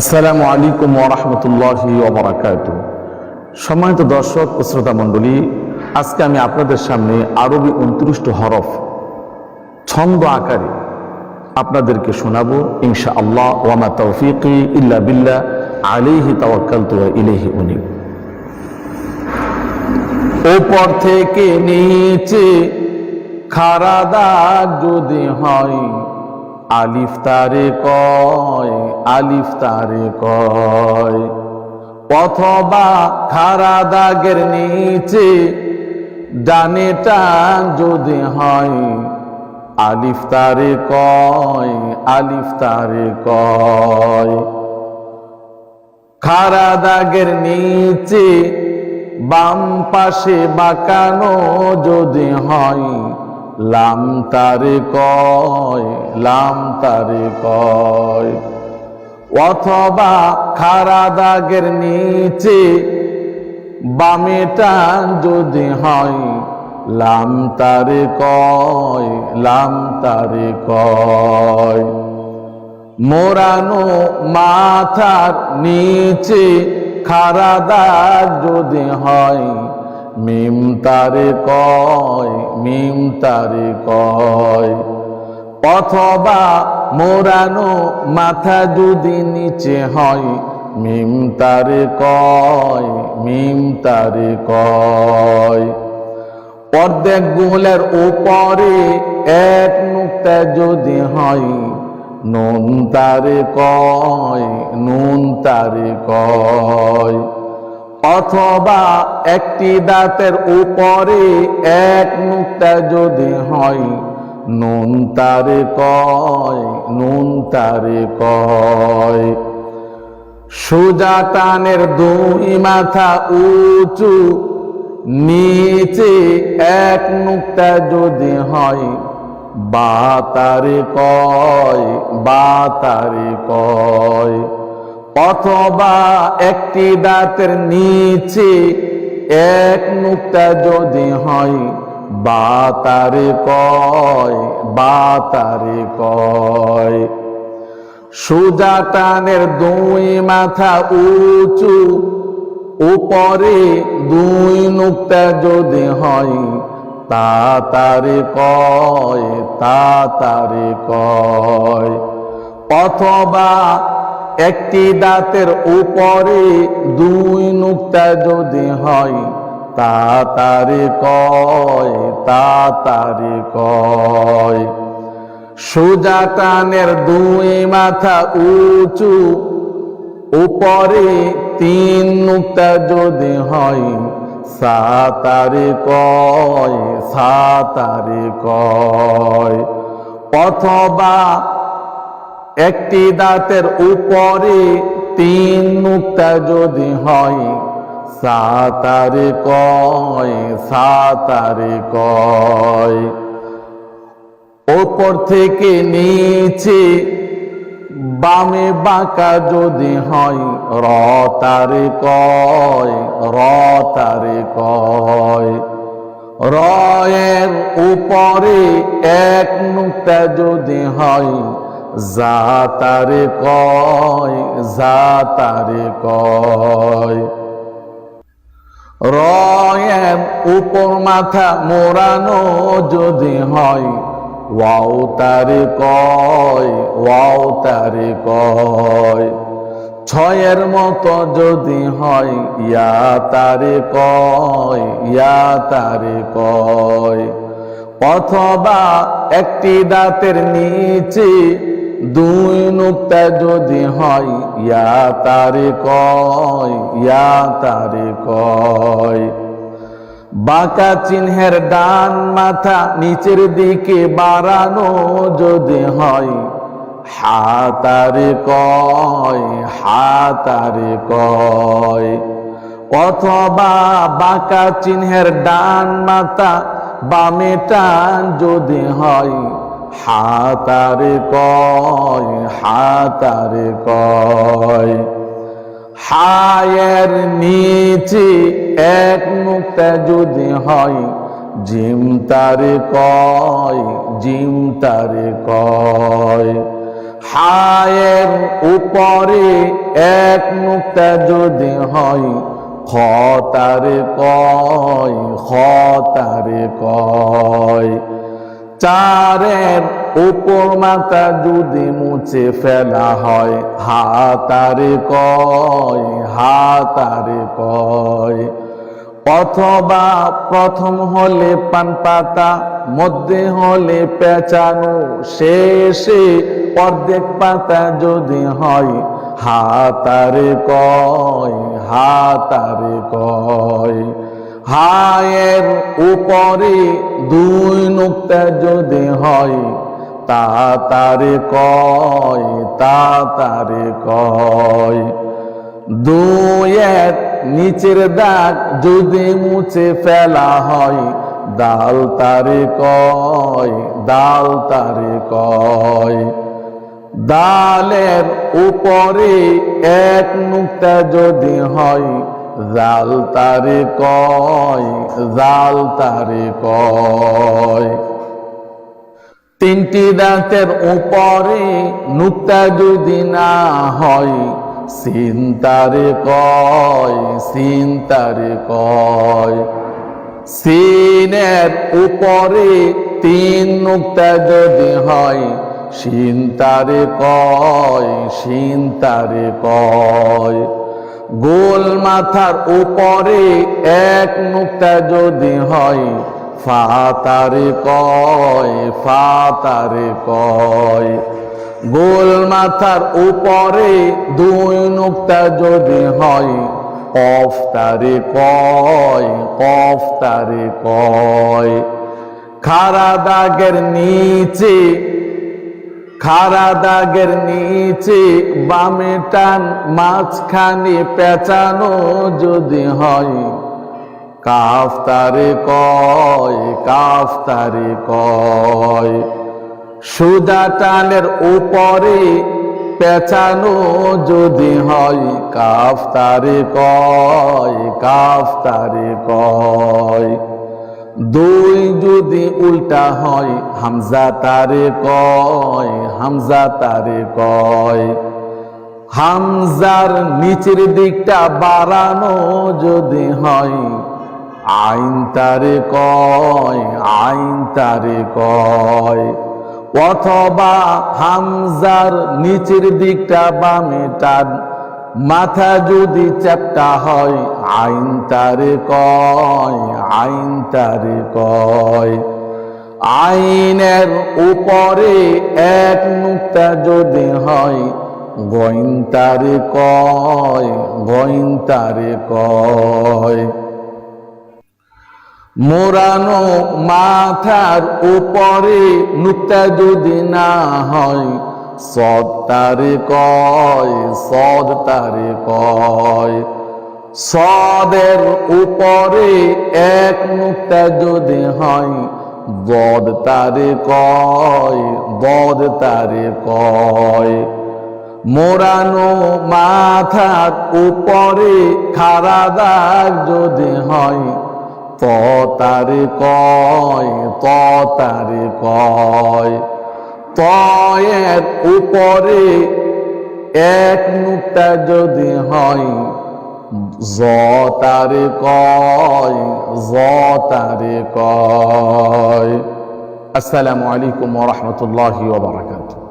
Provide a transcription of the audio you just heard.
আসসালামু আলাইকুম ওরহমতুল্লাহি ওবরাকাত সম্মানিত দর্শক ও শ্রোতা মণ্ডলী, আজকে আমি আপনাদের সামনে আরবি উনত্রিশটি হরফ, ছন্দ আকারে আপনাদেরকে শোনাবো ইনশা আল্লাহ ওয়ামা তৌফিকি ইল্লা বিল্লা আলিহি তাওয়াক্কাল তুয়া ইলেহি উনি ওপর থেকে নিচে খারা দাগ যদি হয় আলিফ তারে কয়, আলিফ তারে কয়। অথবা খারা দাগের নিচে ডানে টান যদি হয়, আলিফ তারে কয়, আলিফ তারে কয়। খারা দাগের নিচে বাম পাশে বাঁকানো যদি হয় লাম তারে কয়, লাম তারে কয়। অথবা খারা দাগের নিচে বামে টান যদি হয়, লাম তারে কয়, লাম তারে কয়। মোরানো মাথার নিচে খারা দাগ যদি হয় মিম তারে কয়, মিম তারে কয়। অথবা মোরানো মাথা যদি নিচে হয়, মিম তারে কয়, মিম তারে কয়। অর্ধেক গুলের উপরে এক নুক্তা যদি হয়, নুন তারে কয়, নুন তারে কয়। অথবা একটি দাঁতের উপরে এক নুক্তা যদি হয়, নুন তারে কয়, নুন তারে কয়। সোজা টানের দুই মাথা উঁচু, নিচে এক নুক্তা যদি হয়, বা তারে কয়, বা তারে কয়। অথবা একটি দাঁতের নিচে এক নুক্তা যদি হয় বা তারে কয় বা তারে কয়। সোজা টানের দুই মাথা উঁচু, উপরে দুই নুক্তা যদি হয় তা তারে কয় তা তারে কয়। অথবা একটি দাঁতের উপরে দুই নুক্তা যদি হয়, তা তারে কয়, তা তারে কয়। সোজা টানের দুই মাথা উঁচু, উপরে তিন নুক্তা যদি হয় সাতারে কয় সাতারে কয়। অথবা একটি দাঁতের উপরে তিন নুক্তা যদি হয়, সাতারে কয় সাতারে কয়। ওপর থেকে নিচে বামে বাঁকা যদি হয় র তারে কয় র তারে কয়। রয়ের উপরে এক নুক্তা যদি হয় যা তারে কয় যা তারে কয়। রয়ের উপর মাথা মোড়ানো যদি হয়, ওয়াও তারে কয়, ওয়াও তারে কয়। ছয়ের মতো যদি হয়, ইয়া তারে কয়, ইয়া তারে কয়। অথবা একটি দাঁতের নিচে দুই নুক্তা যদি হয়, ইয়া তারে কয়, ইয়া তারে কয়। বাঁকা চিহ্নের ডান মাথা নিচের দিকে বাড়ানো যদি হয় হাতারে কয় হাতারে কয়। অথবা বাঁকা চিহ্নের ডান মাথা বামে টান যদি হয় হাতারে কয় হাতারে কয়। হায়ের নিচে এক মুক্তা যদি হয়, জিম তারে কয়, জিম তারে কয়। হায়ের উপরে এক নুক্তা যদি হয় খতারে কয় খতারে কয়। চারের উপর মাথা যদি মুছে ফেলা হয়, হাতারে কয় হাতারে কয়। অথবা প্রথম হলে পান পাতা, মধ্যে হলে পেঁচানো, শেষে অর্ধেক পাতা যদি হয়, হাতারে কয় হাতারে কয়। হায়ের উপরে দুই নুক্তা যদি হয়, তা তারে কয়, তা তারে কয়। দুয়ের নিচের দাগ যদি মুছে ফেলা হয়, দাল তারে কয়, দাল তারে কয়। দালের উপরে এক নুক্তা যদি হয় জাল তারে কয়, জাল তারে কয়। তিনটি দাঁতের উপরে নুক্তা যদি না হয় সিনতারে কয় সিনতারে কয়। সিনের উপরে তিন নুক্তা যদি হয় সিন্তারে কয় সিন্তারে কয়। গোল মাথার উপরে এক নুক্তা যদি হয়, ফাতারে কয় ফাতারে কয়। গোল মাথার উপরে দুই নুক্তা যদি হয় কফ তারে কয় কফ তারে কয়। খারা দাগের নিচে খারা দাগের নিচে বামে টান, মাঝখানে পেঁচানো যদি হয় কাফ তারে কয় কাফ তারে কয়। সুদা টানের উপরে পেঁচানো যদি হয় কাফ তারে কয় কাফ তারে কয়। দুই যদি উল্টা হয়, হামজা তারে কয়, হামজা তারে কয়। হামজার নিচের দিকটা বাড়ানো যদি হয়, আইন তারে কয়, আইন তারে কয়। অথবা হামজার নিচের দিকটা বামে টান মাথা যদি চ্যাপটা হয়, আইন তারে কয়, আইন তারে কয়। আইনের উপরে এক নুক্তা যদি হয় গইন তারে কয় গইন তারে কয়। মোরানো মাথার উপরে নুক্তা যদি না হয় সদ তারে কয়, সদ তারে কয়। সদের উপরে এক নুক্তা যদি হয়, বদ তারে কয়, বদ তারে কয়। মোরানো মাথার উপরে খারা দাগ যদি হয়, ত তারে কয়, ত তারে কয়। তয়ের উপরে এক নুক্তা যদি হয় জ তারে কয় জ তারে কয়। আসসালামু আলাইকুম ওয়া রাহমাতুল্লাহি ওয়া বারাকাতুহু।